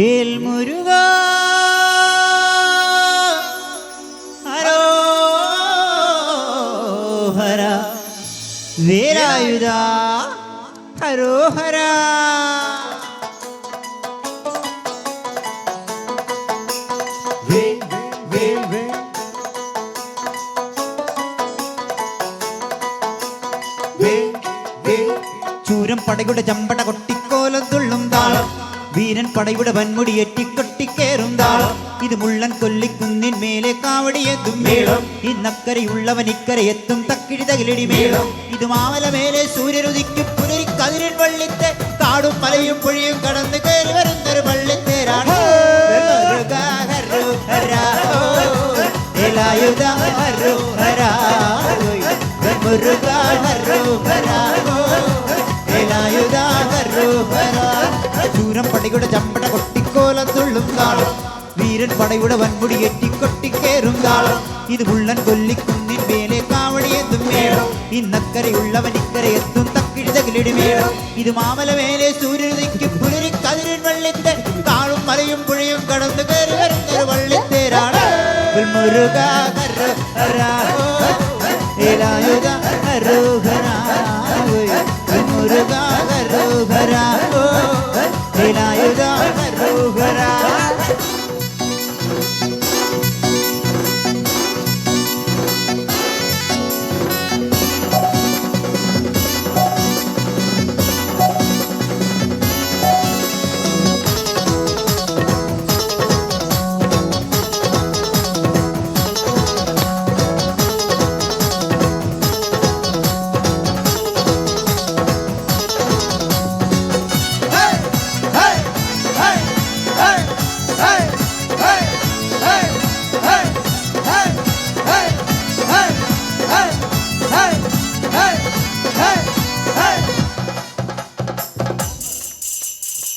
ഹരോഹര. വേലായുധ. ഹരോഹര. ചൂരം പടയുടെ ചമ്പട കൊട്ടിക്കോലത്ത് വീരൻ പടയുടെ വൻമുടി എറ്റിക്കൊട്ടിക്കേറും താളം. ഇത് മുള്ളൻ കൊല്ലിക്കുന്നിൻ മേലെ കാവടിയെത്തും മേളം. ഇന്നക്കരയുള്ളവൻ ഇക്കര എത്തും തക്കിഴി തകിലടി മേളം. ഇത് മാമല മേലെ സൂര്യനുദിക്കും പുലരി കതിരൻ വള്ളിത്തെ കാടും മലയും പുഴയും കടന്ന് കയറി വരുന്നൊരു വള്ളിത്തേരാണ്. ഏലായുധ ഹരോ ഹരാ മുരുക ഹരോ ഹരാ ചൂരം പടയുടെ ചമ്പട കൊട്ടിക്കോലത്തുള്ളും താളം വീരൻ പടയുടെ വൻപുടി എറ്റിക്കൊട്ടിക്കേറും താളം ഇത് മുള്ളൻ കൊല്ലിക്കുന്നിൻ മേലെ കാവടിയെത്തും മേളം. ഇന്നക്കരയുള്ളവൻ ഇക്കരെ എത്തും തക്കിഴുതകിലടി മേളം. ഇത് മാമല മേലെ സൂര്യനിക്ക് പുലരി കതിരൻ വള്ളിത്തെ താളും മലയും പുഴയും കടന്നു കയറി വരുന്നൊരു വള്ളിത്തേരാണ്. മുരുക ഹര ഹരാ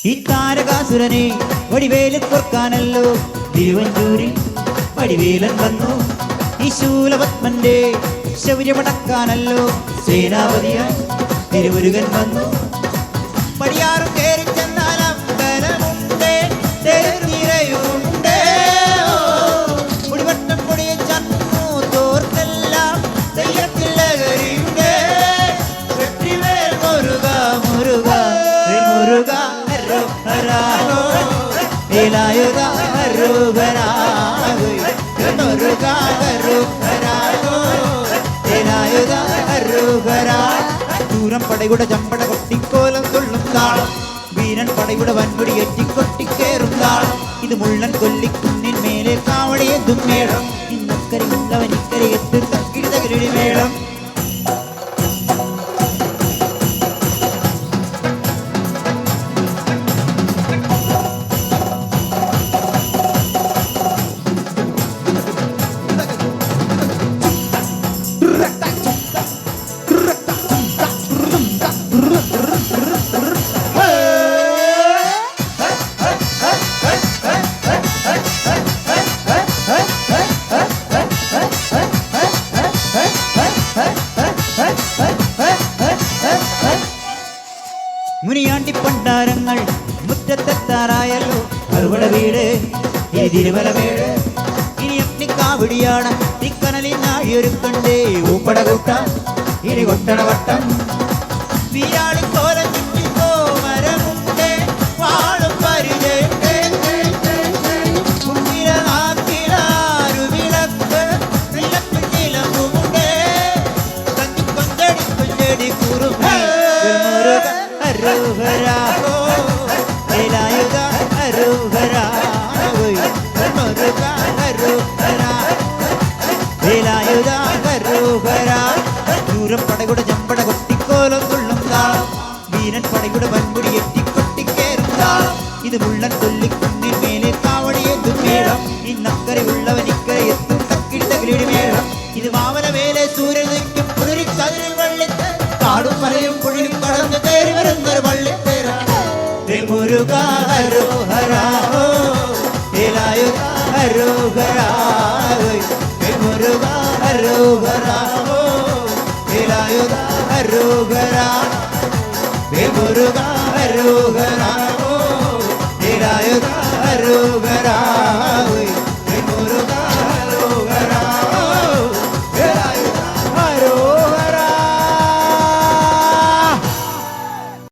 ഈ താരകാസുരനെ വടിവേലിൽ കൊർക്കാനല്ലോ തിരുവഞ്ചൂരിൽ വടിവേലൻ വന്നു. ഈ ശൂലപത്മന്റെ ശൗര്യമടക്കാനല്ലോ. സേനാപതിയായി തിരുമുരുകൻ വന്നു. പടിയാറും കയറി ചെന്നാൽ അമ്പലമുണ്ട് തെരുനിരയുണ്ട് ദൂരം പടയുടെ ചമ്പട കൊട്ടിക്കോലം തുള്ളും താളം. വീരൻ പടയുടെ വൻപൊടി എറ്റിക്കൊട്ടിക്കേറും താളം. ഇത് മുള്ളൻ കൊല്ലിക്കുന്നിൻ മേലെ കാവടിയെത്തും മേളം. ഇന്നക്കരയുള്ളവൻ മുറ്റത്തെത്താറായല്ലോ അറുപട വീട് ഇനി തിരുമല വീട്. ഇനി അഗ്നിക്കാവിടിയാണ് തിക്കനലിൽ നാഴിയൊരുക്കണ്ടേ. ഊപ്പട കൂട്ട ഇനി കൊട്ടണ വട്ടം. വീരാളി കോലം മരമുണ്ട്. വാളും ദൂരം പടയുടെ ചമ്പട കൊട്ടിക്കോലം കൊള്ളും താളം. വീരൻ പടയുടെ വൻമുടി എറ്റിക്കൊട്ടിക്കേറും താളം. ഇത് മുള്ളൻ കൊല്ലിക്കുന്നിൻ മേലെ കാവടിയെത്തും മേളം. ഇന്നക്കരയുള്ളവൻ ഇക്കരെ എത്തും തക്കിടുതകിലടി മേളം. ഇത് മാവന മേലെ സൂര്യൻ നിൽക്കും പുലരി കതിരിൽ വള്ളിത്ത്. കാടും മലയും പുഴയും കടന്ന് കയറി വരുന്നൊരു വള്ളിത്തേരാണ് മുരുക ഹരോ ഹരാഹോ ഏലായുധ ഹരോ ഹരാഹോ മുരുക ഹരോ அரோகரா முருகா அரோகரா நிராயுதா அரோகரா